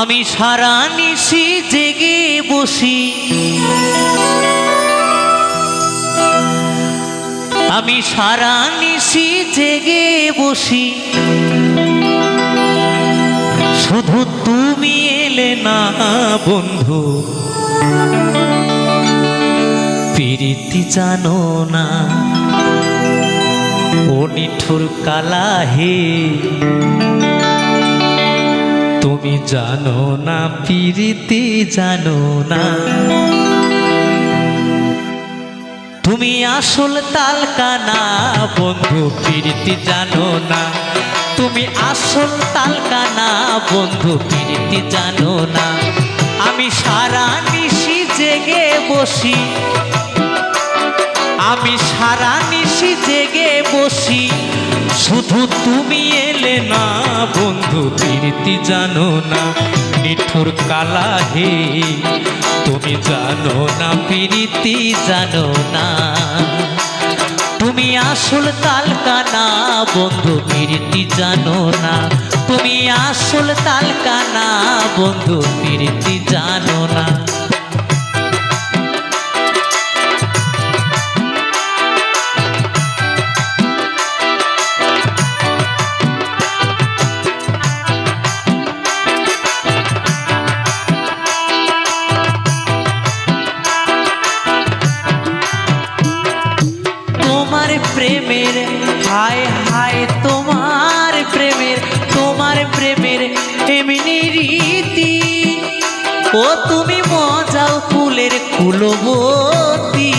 আমি সারা নিশি জেগে বসি। আমি সারা নিশি জেগে বসি। শুধু তুমি এলে না বন্ধু। প্রীতি জানো না। ও নিঠুর কালা হে তুমি জানো না, প্রীতি জানো না। তুমি আসল তালকানা, বন্ধু, প্রীতি জানো না। তুমি আসল তালকানা, বন্ধু, প্রীতি জানো না। আমি সারা নিশি জেগে বসি। আমি সারা নিশি জেগে বসি। শুধু তুমি এলে না, বন্ধু, প্রীতি জানো না, নিঠুর কালা হে। তুমি জানো না, প্রীতি জানো না। তুমি আসল তালকানা, বন্ধু, প্রীতি জানো না। তুমি আসল তালকানা, বন্ধু, প্রীতি জানো না। হায় হায় তোমার প্রেমের তোমার প্রেমের এমনি রীতি। ও তুমি মজাও ফুলের কুলবতী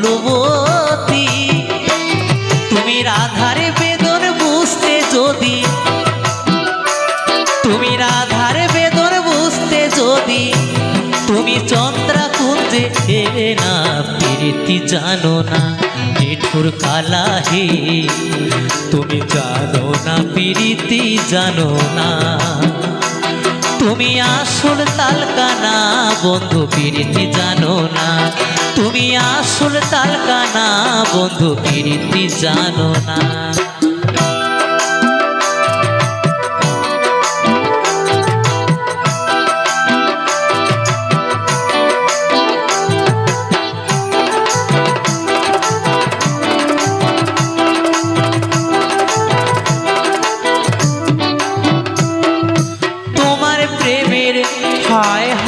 ফুলবতী তুমি রাধারে বেদন বুঝতে যদি, তুমি রাধার বেদন বুঝতে যদি, তুমি চন্দ্রা কুঞ্জে এলে না, প্রীতি জানো না, নিঠুর কালা হে তুমি জানো না, প্রীতি জানো না। তুমি আসল তালকানা বন্ধু পিরিতি জানো না। তুমি আসল তালকানা বন্ধু পিরিতি জানো না।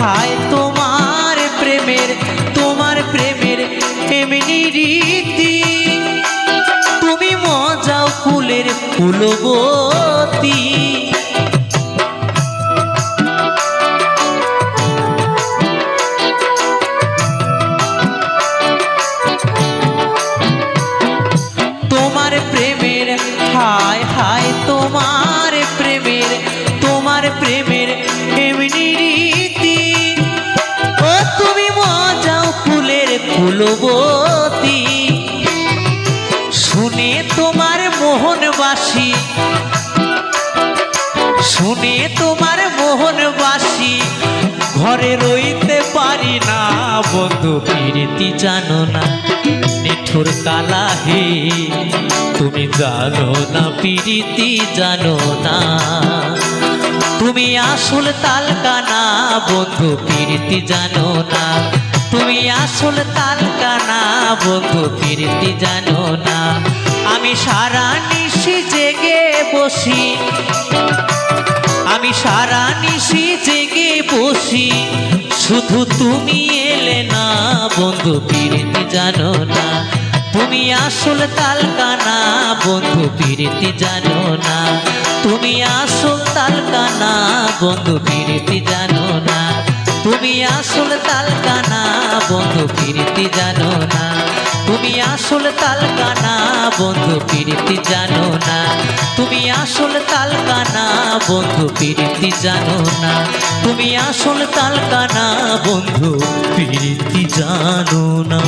হায় তোমার প্রেমের তোমার প্রেমের এমনি রীতি। তুমি মজাও ফুলের ফুলবতী ফুলবতী শুনে তোমার মোহনবাসী, শুনে তোমার মোহনবাসী, ঘরে রইতে পারি না বন্ধু প্রীতি জানো না, নিঠুর কালা হে তুমি জানো না প্রীতি জানো না, তুমি আসল তালকানা বন্ধু প্রীতি জানো না। তুমি আসল তালকানা, বন্ধু প্রীতি জানো না। আমি সারা নিশি জেগে বসি। আমি সারা নিশি জেগে বসি। শুধু তুমি এলে না, বন্ধু প্রীতি জানো না। তুমি আসল তালকানা, বন্ধু প্রীতি জানো না। তুমি আসল তালকানা, বন্ধু প্রীতি জানো না। তুমি আসল তালকানা, বন্ধু ফিরতি জানো না। তুমি আসল তালকানা, বন্ধু ফিরতি জানো না। তুমি আসল তালকানা, বন্ধু ফিরতি জানো না। তুমি আসল তালকানা, বন্ধু ফিরতি জানো না।